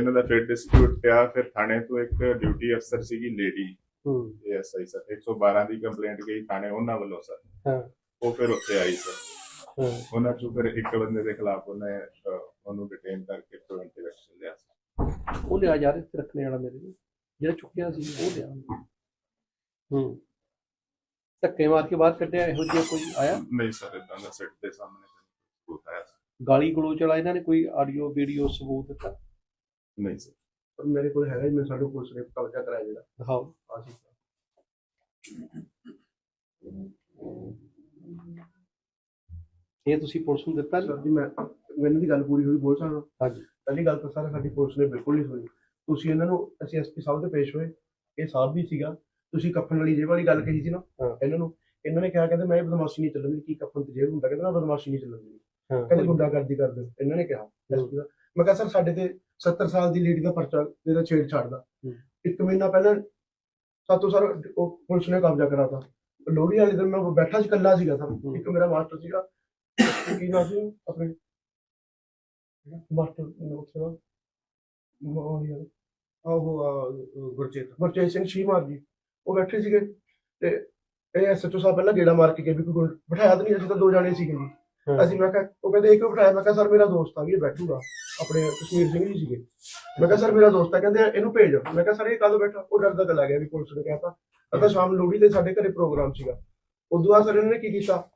ਇਹਨਾਂ ਦਾ ਫਿਰ ਡਿਸਪਿਊਟ ਪਿਆ ਫਿਰ ਥਾਣੇ ਤੋਂ ਇੱਕ ਡਿਊਟੀ ਅਫਸਰ ਸੀਗੀ ਲੇਡੀ ਹੂੰ। ਐਸਆਈ ਸਰ 112 ਦੀ ਕੰਪਲੇਂਟ ਗਈ ਥਾਣੇ ਉਹਨਾਂ ਵੱਲੋਂ ਸਰ ਹਾਂ। ਉਹ ਫਿਰ ਉੱਥੇ ਆਈ ਸਰ ਉਹਨਾਂ ਚੋਂ ਫਿਰ ਇੱਕ ਬੰਦੇ ਦੇ ਖਿਲਾਫ ਉਹਨੇ ਉਹਨੂੰ ਡਿਟੇਨ ਕਰਕੇ ਪ੍ਰੀਵੈਂਟਿਵ ਐਕਸ਼ਨ ਲਿਆ ਸੀ ਉਹ ਲਿਆ ਰਿਹਾ ਤੇ ਰੱਖਣੇ ਵਾਲਾ ਮੇਰੇ ਨੂੰ ਜਿਹੜਾ ਚੁੱਕਿਆ ਸੀ ਉਹ ਲਿਆ। ਹੂੰ। ਧੱਕੇ ਮਾਰ ਕੇ ਬਾਹਰ ਕੱਢਿਆ ਇਹੋ ਜਿਹਾ ਕੋਈ ਆਇਆ? ਨਹੀਂ ਸਰ ਇਦਾਂ ਦਾ ਸਿੱਟ ਦੇ ਸਾਹਮਣੇ ਸਬੂਤ ਆਇਆ। ਗਾਲੀ ਗਲੋਚ ਵਾਲਾ ਇਹਨਾਂ ਨੇ ਕੋਈ ਆਡੀਓ ਵੀਡੀਓ ਸਬੂਤ ਦਿੱਤਾ? ਨਹੀਂ ਸਰ ਪਰ ਮੇਰੇ ਕੋਲ ਹੈਗਾ ਜੀ ਮੈਂ ਸਾਡੇ ਪੁਲਿਸ ਨੇ ਕਬਜ਼ਾ ਕਰਾਇਆ ਜਿਹੜਾ। ਦਿਖਾਓ। ਆਸ਼ੀ ਇਹ ਤੁਸੀਂ ਪੁਲਿਸ ਨੂੰ ਦਿੱਤਾ ਸਰ ਜੀ ਮੈਂ ਮੈਨੂੰ ਦੀ ਗੱਲ ਪੂਰੀ ਹੋਈ ਬੋਲ ਸਕਦਾ ਹਾਂਜੀ। ਪਹਿਲੀ ਗੱਲ ਤਾਂ ਸਰ ਸਾਡੀ ਪੁਲਿਸ ਨੇ ਬਿਲਕੁਲ ਨਹੀਂ ਸੁਣੀ। ਤੁਸੀਂ ਇਹਨਾਂ ਨੂੰ ਅਸੀਂ ਐਸਪੀ ਸਾਹਿਬ ਦੇ ਪੇਸ਼ ਹੋਏ। ਇਹ ਸਾਹਿਬ ਵੀ ਸੀਗਾ। ਤੁਸੀਂ ਕੱਫਨ ਵਾਲੀ ਜੇਬ ਵਾਲੀ ਗੱਲ ਕਹੀ ਸੀ ਨਾ ਹਾਂ। ਇਹਨਾਂ ਨੂੰ। ਇਹਨਾਂ ਨੇ ਕਿਹਾ ਕਹਿੰਦੇ ਮੈਂ ਇਹ ਬਦਮਾਸ਼ੀ ਨਹੀਂ ਚੱਲਣ ਦੀ ਕੀ ਕੱਫਨ ਤੇ ਜੇਬ ਹੁੰਦਾ ਕਹਿੰਦੇ ਨਾ ਬਦਮਾਸ਼ੀ ਨਹੀਂ ਚੱਲਣ ਦੀ ਹਾਂ। ਕਹਿੰਦੇ ਗੁੰਡਾਗਰਦੀ ਕਰਦੇ ਹੋ। ਇਹਨਾਂ ਨੇ ਕਿਹਾ ਮੈਂ ਕਿਹਾ ਸਰ ਸਾਡੇ ਤੇ 70 ਸਾਲ ਦੀ ਲੇਡੀ ਦਾ ਪਰਚਾ ਇਹਦਾ ਛੇੜ ਛੱਡਦਾ। ਇੱਕ ਮਹੀਨਾ ਪਹਿਲਾਂ ਸਾਤੋਂ ਸਰ ਉਹ ਪੁਲਿਸ ਨੇ ਕਬਜ਼ਾ ਕਰਾਤਾ। ਲੋਹੜੀ ਵਾਲੇ ਦਿਨ ਮੈਂ ਬੈਠਾ ਸੀ ਇਕੱਲਾ ਸੀਗਾ ਸਰ। ਇੱਕ ਮੇਰਾ ਮਾਸਟਰ ਸੀਗਾ। ਕੀ ਨਾਮ ਸੀ ਆਪਣੇ? ਮਾਸਟਰ ਨੋਟ ਦਾ ਮੋਹਰੀਆ ਆਹੋ ਗੁਰਚੇਤ। ਗੁਰਚੇਤ ਸਿੰਘ ਸ਼ੀਮਾਰ ਜੀ। ਉਹ ਬੈਠੇ ਸੀਗੇ ਤੇ ਇਹ ਐਸਐਚਓ ਸਾਹਿਬ ਪਹਿਲਾਂ ਗੇੜਾ ਮਾਰ ਕੇ ਗਏ ਵੀ ਕੋਈ ਬਿਠਾਇਆ ਤਾਂ ਨਹੀਂ ਅਸੀਂ ਤਾਂ ਦੋ ਜਾਣੇ ਸੀਗੇ। ਜੀ। ਅਸੀਂ ਮੈਂ ਕਿਹਾ ਉਹ ਕਹਿੰਦੇ ਇੱਕ ਬਿਠਾਇਆ ਮੈਂ ਕਿਹਾ ਸਰ ਮੇਰਾ ਦੋਸਤ ਆ ਵੀ ਇਹ ਬੈਠੂਗਾ। ਆਪਣੇ ਕਸ਼ਮੀਰ ਸਿੰਘ ਜੀ ਸੀਗੇ। ਮੈਂ ਕਿਹਾ ਸਰ ਮੇਰਾ ਦੋਸਤ ਆ। ਕਹਿੰਦੇ ਇਹਨੂੰ ਭੇਜ ਮੈਂ ਕਿਹਾ ਸਰ ਇਹ ਕੱਲ ਬੈਠਾ। ਉਹ ਡਰਦਾ ਚਲਾ ਗਿਆ ਵੀ ਪੁਲਿਸ ਨੇ ਕਹਿਤਾ। ਅਗਾ ਸ਼ਾਮ ਲੋਹੜੀ ਤੇ ਸਾਡੇ ਘਰੇ ਪ੍ਰੋਗਰਾਮ ਸੀਗਾ। ਉਦੋਂ ਬਾਅਦ ਸਰ ਇਹਨਾਂ ਨੇ ਕੀ ਕੀਤਾ?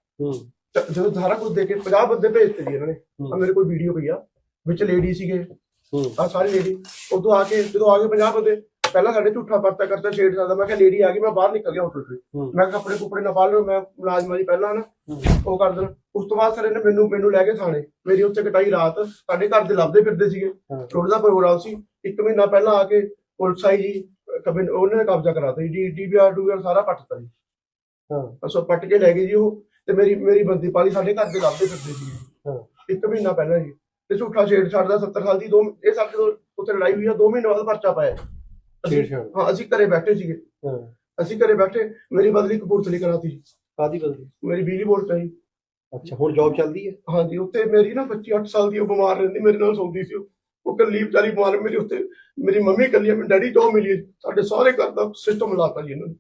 ਜਦੋਂ ਸਾਰਾ ਕੁਝ ਦੇ ਕੇ 50 ਬੰਦੇ ਭੇਜਤੇ ਜੀ ਇਹਨਾਂ ਨੇ। ਆ ਮੇਰੇ ਕੋਲ ਵੀਡੀਓ ਪਈ ਆ ਵਿੱਚ ਲੇਡੀ ਸੀਗੇ। ਹੂੰ। ਆ ਸਾਰੀ ਲੇਡੀ। ਉਦੋਂ ਆ ਕੇ ਜਦੋਂ ਆ ਗਏ 50 ਬੰਦੇ ਪਹਿਲਾਂ ਸਾਡੇ ਝੂਠਾ ਪਰਚਾ ਕਰਤਾ ਛੇੜ ਸਕਦਾ ਮੈਂ ਕਿਹਾ ਲੇਡੀ ਆ ਗਈ ਮੈਂ ਬਾਹਰ ਨਿਕਲ ਗਿਆ ਹੋਟਲ ਤੋਂ। ਮੈਂ ਕਿਹਾ ਕੱਪੜੇ ਕੁਪੜੇ ਨਾ ਪਾ ਲਓ ਮੈਂ ਮੁਲਾਜ਼ਮਾਂ ਦੀ ਪਹਿਲਾਂ ਨਾ। ਉਹ ਕਰ ਦੇਣ। ਉਸ ਤੋਂ ਬਾਅਦ ਸਰ ਇਹਨੇ ਮੈਨੂੰ ਮੈਨੂੰ ਲੈ ਕੇ ਥਾਣੇ। ਮੇਰੀ ਉੱਥੇ ਕਟਾਈ ਰਾਤ ਸਾਡੇ ਘਰ ਦੇ ਲੱਭਦੇ ਫਿਰਦੇ ਸੀਗੇ। ਰੋਡ ਦਾ ਪ੍ਰੋਗਰਾਮ ਸੀ। ਇੱਕ ਮਹੀਨਾ ਪਹਿਲਾਂ ਆ ਕੇ ਪੁਲਿਸ ਆਈ ਜੀ ਕਬਿਨ ਉਹਨੇ ਨੇ ਕਬਜ਼ਾ ਕਰਾਤਾ ਜੀ। ਡੀ ਡੀਵੀਆਰ ਡੂਵੀਆਰ ਸਾਰਾ ਪੱਟਤਾ ਜੀ। ਹਾਂ। ਅਸੋ ਪੱਟ ਕੇ ਲੈ ਗਏ ਜੀ ਉਹ। ਤੇ ਮੇਰੀ ਮੇਰੀ ਬੰਦੀ ਪਾਲੀ ਸਾਡੇ ਘਰ ਦੇ ਲੱਭਦੇ ਫਿਰਦੇ ਸੀਗੇ। ਹਾਂ। ਇੱਕ ਮਹੀਨਾ ਪਹਿਲਾਂ ਜੀ। ਤੇ ਝੂਠਾ ਛੇੜ ਛੱਡਦਾ 70 ਸਾਲ ਦੀ ਦੋ ਇਹ ਸਾਡੇ ਉੱਥੇ ਲੜਾਈ ਹੋਈ ਆ 2 ਮਹੀਨੇ ਬਾਅਦ ਪਰਚਾ ਪਾਇਆ। ਅਸੀਂ- ਛੇੜਛਾੜ ਹਾਂ ਅਸੀਂ ਘਰੇ ਬੈਠੇ ਸੀਗੇ। ਹਾਂ। ਅਸੀਂ ਘਰੇ ਬੈਠੇ ਮੇਰੀ ਬਦਲੀ ਕਪੂਰਥਲੇ ਕਰਾਤੀ। ਕਾਦੀ ਬਦਲੀ? ਮੇਰੀ ਬਿਜਲੀ ਬੋਰਡ ਚ ਜੀ ਅੱਛਾ ਹੁਣ ਜੌਬ ਚੱਲਦੀ ਹੈ? ਹਾਂਜੀ ਉੱਤੇ ਮੇਰੀ ਨਾ ਬੱਚੀ 8 ਸਾਲ ਦੀ ਉਹ ਬਿਮਾਰ ਰਹਿੰਦੀ ਮੇਰੇ ਨਾਲ ਸੌਂਦੀ ਸੀ ਉਹ। ਉਹ ਕੱਲੀ ਵਿਚਾਰੀ ਬਿਮਾਰ ਮੇਰੀ ਉੱਤੇ ਮੇਰੀ ਮੰਮੀ ਕੱਲੀ ਆ, ਮੇਰੇ ਡੈਡੀ ਜੋ ਮਿਲੀ ਹੈ। ਸਾਡੇ ਸਾਰੇ ਘਰ ਦਾ ਸਿਸਟਮ ਲਾਤਾ ਜੀ ਇਹਨਾਂ ਨੇ।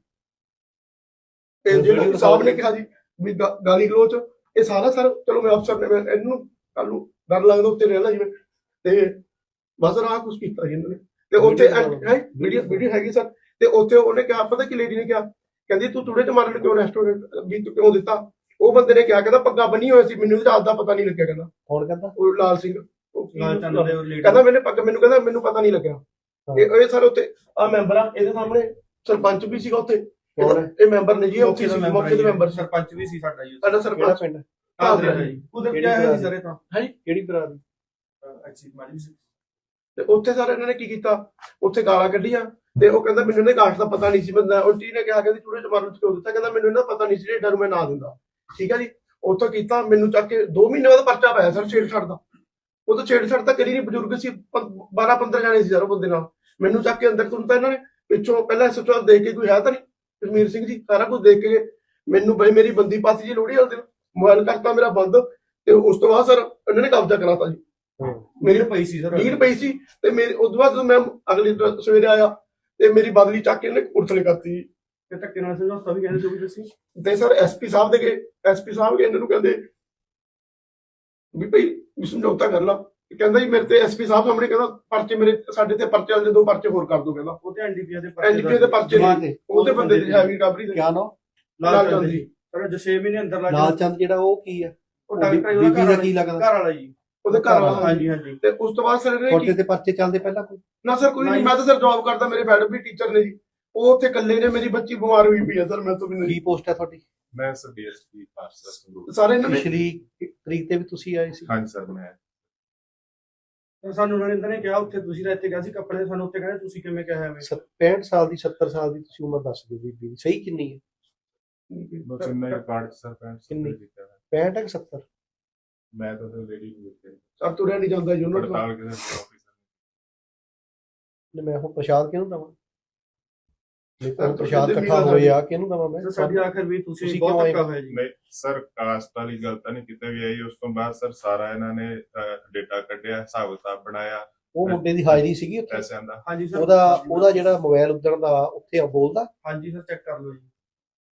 ਤੇ ਜਿਹੜੇ ਸਾਹਿਬ ਨੇ ਕਿਹਾ ਜੀ ਵੀ ਗਾ- ਗਾਲੀ ਗਲੋਚ ਇਹ ਸਾਰਾ ਸਰ ਚਲੋ ਮੈਂ ਅਫਸਰ ਨੇ ਮੈਂ ਇਹਨੂੰ ਕੱਲ ਨੂੰ ਡਰ ਲੱਗਦਾ ਉੱਤੇ ਰਹਿਣਾ ਜਿਵੇਂ ਤੇ ਬਸ ਰਾਹ ਕੁਝ ਕੀਤਾ ਜੀ ਇਹਨਾਂ ਨੇ। ਤੇ ਉੱਥੇ ਹੈ ਵੀਡੀਓ ਵੀਡੀਓ ਹੈਗੀ ਸਰ। ਤੇ ਉੱਥੇ ਉਹਨੇ ਕਿਹਾ ਪਤਾ ਕਿ ਲੇਡੀ ਨੇ ਕਿਹਾ? ਕਹਿੰਦੀ ਤੂੰ ਚੂੜੇ ਮਾਰਨ ਕਿਉਂ ਰੈਸਟੋਰੈਂਟ ਵੀ ਤੂੰ ਕਿਉਂ ਦਿੱਤਾ? ਉਹ ਬੰਦੇ ਨੇ ਕਿਹਾ ਕਹਿੰਦਾ ਪੱਗਾ ਬੰਨੀ ਹੋਈ ਸੀ ਮੈਨੂੰ ਇਹਦਾ ਦਾ ਪਤਾ ਨਹੀਂ ਲੱਗਿਆ ਕਹਿੰਦਾ। ਕੌਣ ਕਹਿੰਦਾ? ਉਹ ਲਾਲ ਸਿੰਘ। ਉਹ ਕੀ ਲਾਲ ਚੰਦ ਦੇ ਉਹ leader। ਕਹਿੰਦਾ ਮੈਨੇ ਪੱਗ ਮੈਨੂੰ ਕਹਿੰਦਾ ਮੈਨੂੰ ਪਤਾ ਨਹੀਂ ਲੱਗਿਆ। ਹਾਂ। ਇਹ ਇਹ ਸਰ ਉੱਤੇ ਆ ਮੈਂਬਰ ਆ ਇਹਦੇ ਸਾਹਮਣੇ ਸਰਪੰਚ ਵੀ ਸੀਗਾ ਉੱਥੇ। ਕੌਣ ਹੈ? ਇਹ ਮੈਂਬਰ ਨੇ ਜੀ ਉੱਥੇ ਸੀ ਮੌਕੇ ਦੇ ਮੈਂਬਰ ਸਰਪੰਚ ਵੀ ਸੀ ਸਾਡਾ ਜੀ। ਸਾਡਾ ਸਰਪੰਚ। ਪਿੰਡ? ਕਾਦਰੇ ਦਾ ਜੀ ਕਿਹੜੀ ਕਿਹਾ ਹੈ ਜੀ ਸਰ ਇਹ ਤਾਂ। ਕਿਹੜੀ ਬਰਾਦਰੀ ਐਕਸਿਸ ਮਾਰੀ ਸੀ ਤੇ ਉੱਥੇ ਸਰ ਇਹਨਾਂ ਨੇ ਕੀ ਕੀਤਾ? ਉੱਥੇ ਗਾਲਾਂ ਕੱਢੀਆਂ ਤੇ ਉਹ ਕਹਿੰਦਾ, ਮੈਨੂੰ ਇਹਨੇ ਕਾਟ ਦਾ ਪਤਾ ਨਹੀਂ ਸੀ ਬੰਦਾ। ਉਲਟੀ ਨੇ ਕਿਹਾ ਕਹਿੰਦੀ ਚੂੜੇ ਚ ਮਾਰਨ ਚ ਕਿਉਂ ਦਿੱਤਾ? ਕਹਿੰਦਾ, ਮੈਨੂੰ ਇਹਨਾਂ ਪਤਾ ਨਹੀਂ ਸੀ ਜੇ ਡਰ ਮੈਂ ਨਾ ਦਿੰਦਾ। ਠੀਕ ਹੈ ਜੀ? ਉੱਥੋਂ ਕੀਤਾ, ਮੈਨੂੰ ਚੱਕ ਕੇ 2 ਮਹੀਨੇ ਬਾਅਦ ਪਰਚਾ ਪਾਇਆ ਸਰ ਛੇੜ ਛੱਡਦਾ ਉਹ ਤਾਂ ਛੇੜ ਤਾਂ ਕਰੀ ਨਹੀਂ ਬਜ਼ੁਰਗ ਸੀ 12 15 ਜਾਣੇ ਸੀ ਸਰ ਬੰਦੇ ਨਾਲ। ਮੈਨੂੰ ਚੱਕ ਕੇ ਅੰਦਰ ਤੁਰਤਾ ਇਹਨਾਂ ਨੇ। ਪਿੱਛੋਂ ਪਹਿਲਾਂ ਸੋਚੋ ਦੇਖ ਕੇ ਕੋਈ ਹੈ ਤਾਂ ਨਹੀਂ? ਕਸ਼ਮੀਰ ਸਿੰਘ ਜੀ, ਸਾਰਾ ਕੁਝ ਦੇਖ ਕੇ ਮੈਨੂੰ ਬਈ ਮੇਰੀ ਬੰਦੀ ਪਾਸੀ ਜੀ ਲੋੜੀ ਵਾਲੇ ਦਿਨ, ਮੋਬਾਈਲ ਕਰਤਾ ਮੇਰਾ ਬੰਦ ਤੇ ਉਸ ਤੋਂ ਬਾਅਦ ਸਰ ਇਹਨਾਂ ਨੇ ਕਬਜ਼ਾ ਕਰਾਤਾ ਜੀ। ਮੇਰੀ ਪਈ ਸੀ ਸਰ। ਨੀਂਦ ਪਈ ਸੀ ਤੇ ਮੇਰੇ ਉਸ ਤੋਂ ਬਾਅਦ ਜਦੋਂ ਮੈਂ ਅਗਲੀ ਦਿਨ ਸਵੇਰੇ ਆਇਆ ਤੇ ਮੇਰੀ ਬਦਲੀ ਚੱਕ ਕੇ ਇਹਨੇ ਕਪੂਰਥਲੇ ਕਰਤੀ ਤੇ ਧੱਕੇ ਨਾਲ ਸਮਝੌਤਾ ਵੀ ਕਹਿੰਦੇ ਸੀ ਵੀ ਤੁਸੀਂ? ਤੇ ਸਰ ਐਸਪੀ ਸਾਹਿਬ ਦੇ ਗਏ। ਐਸਪੀ ਸਾਹਿਬ ਕੇ ਇਹਨਾਂ ਨੂੰ ਕਹਿੰਦੇ ਵੀ ਭਈ ਵੀ ਸਮਝੌਤਾ ਕਰ ਲਾ। ਤੇ ਕਹਿੰਦਾ ਜੀ ਮੇਰੇ ਤੇ ਐਸਪੀ ਸਾਹਿਬ ਸਾਹਮਣੇ ਕਹਿੰਦਾ ਪਰਚੇ ਮੇਰੇ ਸਾਡੇ ਤੇ ਪਰਚੇ ਵਾਲੇ ਦੇ ਦੋ ਪਰਚੇ ਹੋਰ ਕਰ ਦੋ ਕਹਿੰਦਾ। ਉਹ ਤੇ ਐਨਡੀਪੀ ਦੇ ਐਨਡੀਪੀ ਦੇ ਪਰਚੇ ਨੇ। ਦੇ। ਉਹਦੇ ਬੰਦੇ ਦੇ ਹੈਵੀ ਰਿਕਵਰੀ ਦੇ। ਕਿਆ ਨਾਮ? ਲਾਲ ਚੰਦ ਜੀ। ਸਰ ਜੋ 6 ਮਹੀਨੇ ਅੰਦਰ ਲੱਗ ਲਾਲ ਚੰਦ ਜਿਹੜਾ ਉਹ ਕੀ ਹੈ ਉਹ ਡਾਕਟਰ ਹੀ ਬੀਬੀ ਦਾ ਉਹਦਾ ਕੀ ਲੱਗਦਾ? ਘਰ ਵਾਲਾ ਜੀ। ਉਹਦੇ ਘਰ ਵਾਲਾ। ਹਾਂਜੀ ਹਾਂਜੀ। ਤੇ ਉਸ ਤੋਂ ਬਾਅਦ ਸਰ ਇਹਨੇ ਕੋਟੇ ਕੀ ਤੇ ਪਰਚੇ ਚੱਲਦੇ ਪਹਿਲਾਂ ਕੋਈ? ਨਾ ਸਰ ਕੋਈ ਨਹੀਂ। ਮੈਂ ਤਾਂ ਸਰ ਜੌਬ ਕਰਦਾ ਮੇਰੇ ਮੈਡਮ ਵੀ ਟੀਚਰ ਨੇ ਜੀ। ਉਹ ਉੱਥੇ ਇਕੱਲੇ ਨੇ ਮੇਰੀ ਬੱਚੀ ਬਿਮਾਰ ਹੋਈ ਪਈ ਹੈ ਸਰ ਮੈਂ ਤੋਂ ਵੀ ਨਹੀਂ। ਕੀ ਪੋਸਟ ਹੈ ਤੁਹਾਡੀ? ਮੈਂ ਸਰ ਡੀਐਸਪੀ ਪਾਰਸਲ ਸੰਗਰੂਰ ਸਾਰੇ। ਇਹਨਾਂ ਨੇ ਪਿਛਲੀ ਤਰੀਕ ਤੇ ਵੀ ਤੁਸੀਂ ਆਏ ਸੀ? ਹਾਂਜੀ ਸਰ ਮੈਂ। ਤੇ ਸਾਨੂੰ ਉਹਨਾਂ ਨੇ ਕਿਹਾ ਉੱਥੇ ਤੁਸੀਂ ਤਾਂ ਇੱਥੇ ਗਿਆ ਸੀ ਕੱਪੜੇ ਸਾਨੂੰ ਉੱਥੇ ਕਹਿੰਦੇ ਤੁਸੀਂ ਕਿਵੇਂ ਕਿਹਾ ਐਵੇਂ? 65 ਸਾਲ ਦੀ 70 ਸਾਲ ਦੀ ਤੁਸੀਂ ਉਮਰ ਦੱਸ ਦਿਓ ਬੀਬੀ ਦੀ। ਸਹੀ ਕਿੰਨੀ ਹੈ? ਬਸ ਇੰਨਾ ਹੀ ਕਾਰਡ ਸਰ ਪੈਂਟ ਕਿੰਨੀ? ਕੀਤਾ ਹੈ। 65 ਹੈ ਕਿ 70 ਮੈਂ ਤਾਂ ਸਰ ਲੇਡੀ ਨੂੰ ਦਿੱਤੇ ਸਰ ਤੁਰਿਆ ਨਹੀਂ ਜਾਂਦਾ ਉਹਨਾਂ ਤੋਂ ਪੜਤਾਲ ਕਿਸੇ ਆਫਿਸਰ ਨੇ ਮੈਂ ਹੁਣ ਪ੍ਰਸ਼ਾਦ ਕਿਹਨੂੰ ਦਵਾਂ? ਤਾਂ ਤੁਸੀਂ ਪ੍ਰਸ਼ਾਦ ਇਕੱਠਾ ਦਾ ਹੋਇਆ ਕਿਹਨੂੰ ਦਵਾਂ ਮੈਂ? ਸਰ ਸਾਡੀ ਆਖਰ ਵੀ ਤੁਸੀਂ ਬਹੁਤ? ਧੱਕਾ ਹੋਇਆ ਜੀ। ਨਹੀਂ ਸਰ ਕਾਸਟ ਵਾਲੀ ਗੱਲ ਤਾਂ ਨਹੀਂ ਕਿਤੇ ਵੀ ਆਈ ਉਸ ਤੋਂ ਬਾਅਦ ਸਰ ਸਾਰਾ ਇਹਨਾਂ ਨੇ ਡੇਟਾ ਕੱਢਿਆ ਹਿਸਾਬ ਕਿਤਾਬ ਬਣਾਇਆ। ਉਹ ਮੁੰਡੇ ਦੀ ਹਾਜ਼ਰੀ ਸੀਗੀ ਉੱਥੇ? ਪੈਸਿਆਂ ਦਾ। ਹਾਂਜੀ ਸਰ। ਉਹਦਾ ਉਹਦਾ ਜਿਹੜਾ ਮੋਬਾਈਲ ਉਦਣ ਦਾ ਉੱਥੇ ਆ ਬੋਲਦਾ? ਹਾਂਜੀ ਸਰ ਚੈੱਕ ਕਰ ਲਓ ਜੀ।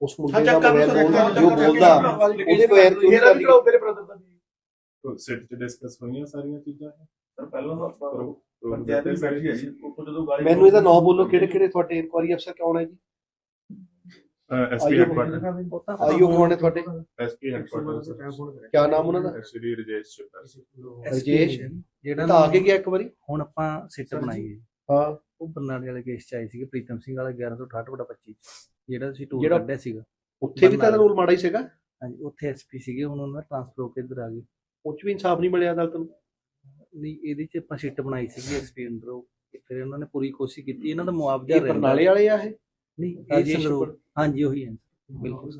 ਉਸ ਮੁੰਡੇ ਦਾ ਮੋਬਾਈਲ ਬੋਲਦਾ ਜੋ ਬੋਲਦਾ ਉਹਦੇ ਬਗੈਰ ਕਿਉਂ ਮੇਰਾ ਬ੍ਰਦਰ ਦਾ ਸਿੱਟ ਚ ਡਿਸਕਸ ਹੋਈਆਂ ਸਾਰੀਆਂ ਚੀਜ਼ਾਂ ਸਰ ਪਹਿਲਾਂ ਤਾਂ ਆਪਾਂ ਪੰਚਾਇਤ ਵੀ ਬੈਠੀ ਹੈ ਜੀ ਉੱਥੋਂ ਜਦੋਂ ਗਾਲੀ ਮੈਨੂੰ ਇਹਦਾ ਨਾਮ ਬੋਲੋ ਕਿਹੜੇ ਕਿਹੜੇ ਤੁਹਾਡੇ ਇਨਕੁਆਰੀ ਅਫਸਰ ਕੌਣ ਹੈ ਜੀ ਐਸਪੀ ਆਈਓ ਹੈਡਕੁਆਟਰ ਆਈਓ ਕੌਣ ਹੈ ਤੁਹਾਡੇ ਐਸਪੀ ਹੈਡਕੁਆਟਰ ਕਿਆ ਨਾਮ ਉਹਨਾਂ ਦਾ ਸ਼੍ਰੀ ਰਜੇਸ਼ ਚੱਪਰ ਰਜੇਸ਼ ਜਿਹੜਾ ਤਾਂ ਆ ਕੇ ਗਿਆ ਇੱਕ ਵਾਰੀ ਹੁਣ ਆਪਾਂ ਸਿੱਟ ਬਣਾਈ ਹੈ ਹਾਂ ਉਹ ਬਰਨਾਲੇ ਵਾਲੇ ਕੇਸ ਚ ਆਏ ਸੀਗੇ ਪ੍ਰੀਤਮ ਸਿੰਘ ਵਾਲਾ 1168/25 ਜਿਹੜਾ ਤੁਸੀਂ ਟੂਰ ਕੱਢਿਆ ਸੀਗਾ ਉੱਥੇ ਵੀ ਤਾਂ ਰੂਲ ਮਾੜਾ ਹੀ ਸੀਗਾ ਹਾਂਜੀ ਉੱਥੇ ਐਸਪੀ ਸੀਗੇ ਹੁਣ ਉਹਨਾਂ ਦਾ ਟ੍ਰਾਂਸਫਰ ਹੋ ਕੇ ਇੱਧਰ ਆ ਗਏ ਉਹ 'ਚ ਵੀ ਇਨਸਾਫ ਨਹੀਂ ਮਿਲਿਆ ਅਦਾਲਤ ਨੂੰ। ਨਹੀਂ ਇਹਦੇ ਚ ਆਪਾਂ ਸਿੱਟ ਬਣਾਈ ਸੀਗੀ ਐਸਪੀ ਅੰਡਰ ਫਿਰ ਉਹਨਾਂ ਨੇ ਪੂਰੀ ਕੋਸ਼ਿਸ਼ ਕੀਤੀ ਇਹਨਾਂ ਦਾ ਮੁਆਵਜ਼ਾ ਰਹਿੰਦਾ। ਬਰਨਾਲੇ ਵਾਲੇ ਆ ਇਹ? ਨਹੀਂ ਇਹ ਸੰਗਰੂਰ। ਹਾਂਜੀ ਉਹੀ ਹੈ। ਬਿਲਕੁਲ।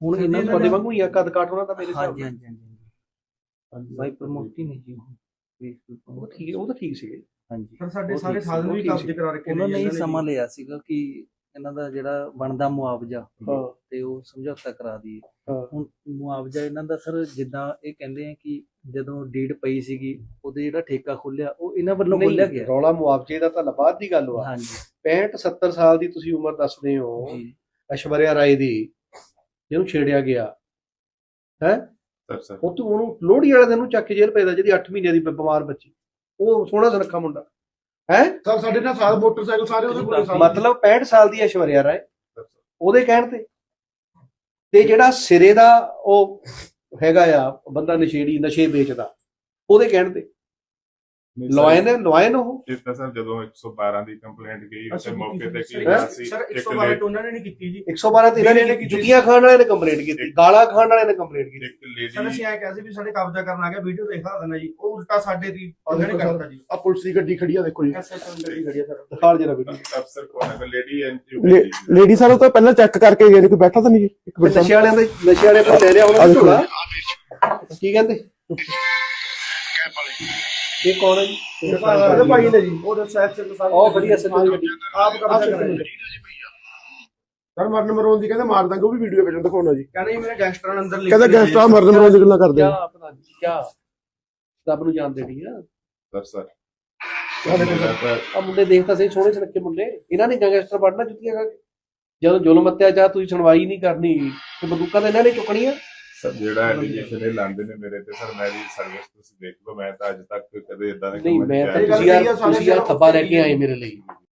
ਹੁਣ ਇਹਨਾਂ ਇਹਨਾਂ ਤੁਹਾਡੇ ਵਾਂਗੂ ਹੀ ਆ ਕਦ ਕਾਟ ਉਹਨਾਂ ਦਾ ਮੇਰੇ ਹਿਸਾਬ ਹਾਂਜੀ ਹਾਂਜੀ ਹਾਂਜੀ ਬਾਈ ਪ੍ਰਮੋਟ ਹੀ ਨਹੀਂ ਜੀ ਉਹ। ਉਹ ਠੀਕ ਉਹ ਤਾਂ ਠੀਕ ਸੀਗੇ। ਹਾਂਜੀ। ਸਰ ਸਾਡੇ ਉਹ ਸਾਰੇ ਸਾਧਨ ਉਹ ਵੀ ਕਬਜ਼ੇ। ਕਰਾ ਰੱਖੇ ਉਹਨਾਂ ਨੇ ਹੀ ਇਹਨਾਂ ਸਮਾਂ ਲਿਆ ਸੀਗਾ ਕਿ ਇਹਨਾਂ ਦਾ ਜਿਹੜਾ ਬਣਦਾ ਮੁਆਵਜ਼ਾ ਤੇ ਉਹ ਸਮਝੌਤਾ ਕਰਾ ਦਈਏ। ਹੁਣ ਮੁਆਵਜ਼ਾ ਇਹਨਾਂ ਦਾ ਸਰ ਜਿੱਦਾਂ ਇਹ ਕਹਿੰਦੇ ਆ ਕਿ ਜਦੋਂ ਡੀਡ ਪਈ ਸੀਗੀ ਉਹਦੇ ਜਿਹੜਾ ਠੇਕਾ ਖੁੱਲਿਆ ਉਹ ਇਹਨਾਂ ਵੱਲੋਂ ਖੋਲਿਆ ਗਿਆ? ਰੌਲਾ ਮੁਆਵਜ਼ੇ ਦਾ ਤਾਂ ਬਾਅਦ ਦੀ ਗੱਲ ਵਾ। ਹਾਂਜੀ। 65 70 ਸਾਲ ਦੀ ਤੁਸੀਂ ਉਮਰ ਦੱਸਦੇ ਹੋ ਜੀ। ਐਸ਼ਵਰਿਆ ਰਾਏ ਦੀ ਜਿਹਨੂੰ ਛੇੜਿਆ ਗਿਆ। ਹੈ? Sir sir. ਉਹ ਤੋਂ ਉਹਨੂੰ ਲੋਹੜੀ ਵਾਲੇ ਦਿਨ ਨੂੰ ਚੱਕ ਕੇ ਜੇਲ੍ਹ ਪੈਦਾ ਜਿਹਦੀ 8 ਮਹੀਨਿਆਂ ਦੀ ਬਿਮਾਰ ਬੱਚੀ। ਉਹ ਸੋਹਣਾ ਸੁਨੱਖਾ ਮੁੰਡਾ। ਹੈ? ਸਰ ਸਾਡੇ ਨਾਲ ਸਾਰੇ ਮੋਟਰਸਾਈਕਲ ਸਾਰੇ ਉਹਦੇ ਕੋਲ ਸਾਰੇ। ਮਤਲਬ 65 ਸਾਲ ਦੀ ਐਸ਼ਵਰਿਆ ਰਾਏ। ਉਹਦੇ ਕਹਿਣ ਤੇ। ਤੇ ਜਿਹੜਾ ਸਿਰੇ ਦਾ ਉਹ ਹੈਗਾ ਆ ਬੰਦਾ ਨਸ਼ੇੜੀ ਨਸ਼ੇ ਵੇਚਦਾ ਉਹਦੇ ਕਹਿਣ ਤੇ। ਸਰ, ਲੁਆਇਨ ਹੈ ਲੁਆਇਨ ਉਹ? ਤਾਂ ਸਰ ਜਦੋਂ 112 ਦੀ ਕੰਪਲੇਂਟ ਗਈ ਉੱਥੇ ਮੌਕੇ ਤੇ ਕੀ? ਹੋਇਆ ਸੀ? ਸਰ ਇੱਕ 112 ਲੇਡੀ ਉਹਨਾਂ ਨੇ ਨਹੀਂ ਕੀਤੀ ਜੀ। 112 ਤੇ ਇਹਨਾਂ ਨੇ ਕੀਤੀ। ਜੁੱਤੀਆਂ ਖਾਣ ਵਾਲੇ ਨੇ ਕੰਪਲੇਂਟ ਕੀਤੀ ਗਾਲਾਂ ਖਾਣ ਵਾਲੇ ਨੇ ਕੰਪਲੇਂਟ ਕੀਤੀ। ਇੱਕ ਸਰ ਅਸੀਂ ਐ ਕਿਹਾ ਸੀ ਵੀ ਸਾਡੇ ਕਬਜ਼ਾ ਕਰਨ ਆ ਗਿਆ ਵੀਡੀਓ ਦਿਖਾ ਦੇਣਾ ਜੀ। ਉਹ ਉਲਟਾ ਸਾਡੇ ਦੀ ਉਹਨਾਂ ਨੇ ਕਰਤਾ ਜੀ। ਆ ਪੁਲਿਸ ਦੀ ਗੱਡੀ ਖੜੀ ਆ ਦੇਖੋ ਜੀ। ਖੜੀ ਆ ਸਰ। ਦਿਖਾਲ ਜਰਾ ਵੀਡੀਓ ਅਫਸਰ ਕੋਣ ਹੈ? ਲੇਡੀ ਐਨਜੀਓ ਲੇਡੀ ਸਾਹਿਬ ਉਹ ਤਾਂ ਪਹਿਲਾਂ ਚੈੱਕ ਕਰਕੇ ਗਏ ਨੇ ਕੋਈ ਬੈਠਾ ਤਾਂ ਨਹੀਂ ਜੀ? ਇੱਕ ਮਿੰਟ ਨਸ਼ੇ ਵਾਲਿਆਂ ਦੇ ਨਸ਼ੇ ਵਾਲੇ ਕੋਲ ਲੈ ਲਿਆ ਉਹਨਾਂ ਨੂੰ ਕੀ ਕਹਿੰਦੇ? ਇਹ ਕੌਣ ਹੈ ਜੀ? ਉਹਦੇ ਭਾਈ ਨੇ ਜੀ। ਉਹ ਦੱਸਿਆ ਐਕਸਲ ਸਾਹਿਬ ਉਹ ਐ ਸੱਜਣ ਗੱਡੀ ਆਪ ਕਬਜ਼ਾ ਕਰਾਂਗੇ ਸਰ ਮਰਨ ਮਰੋਂ ਦੀ ਕਹਿੰਦੇ ਮਾਰ ਦਾਂਗੇ ਉਹ ਵੀ ਵੀਡੀਓ ਵਿੱਚ ਦਿਖਾਉਣਾ ਜੀ। ਕਹਿੰਦੇ ਜੀ ਮੇਰੇ ਗੈਂਗਸਟਰਾਂ ਨੇ ਅੰਦਰ ਲਿਖ ਕਹਿੰਦਾ ਗੈਂਗਸਟਰ ਮਰਨ ਮਰੋਂ ਦੀ ਗੱਲਾਂ ਕਰਦੇ ਆ ਪਤਾ ਨਹੀਂ ਕਿਆ? ਰੱਬ ਨੂੰ ਜਾਣ ਦੇਣੀ ਆ। Sir sir. ਆ ਮੁੰਡੇ ਦੇਖ ਤਾਂ ਸਹੀ ਸੋਹਣੇ ਸੁਨੱਖੇ ਮੁੰਡੇ। ਇਹਨਾਂ ਨੇ ਗੈਂਗਸਟਰ ਬਣਨਾ ਜੁੱਤੀਆਂ ਕੇ। ਜਦੋਂ ਜ਼ੁਲਮ ਅਤਿਆਚਾਰ ਤੁਸੀਂ ਸੁਣਵਾਈ ਨਹੀਂ ਕਰਨੀ ਤੇ ਬੰਦੂਕਾਂ ਤਾਂ ਇਹਨਾਂ ਨੇ ਚੁੱਕਣੀਆਂ। ਸਰ। ਜਿਹੜਾ ਐਲੀਗੇਸ਼ਨ ਇਹ ਲਾਉਂਦੇ ਨੇ ਮੇਰੇ ਤੇ ਸਰ ਮੇਰੀ ਸਰਵਿਸ ਤੁਸੀਂ ਦੇਖ ਲਓ ਮੈਂ ਤਾਂ ਅੱਜ ਤੱਕ ਕਦੇ ਇਦਾਂ ਦੇ ਨਹੀਂ ਮੈਂ ਤਾਂ ਤੁਸੀਂ ਯਾਰ ਤੁਸੀਂ ਯਾਰ ਥੱਬਾ ਲੈ ਕੇ ਆਏ ਮੇਰੇ ਲਈ।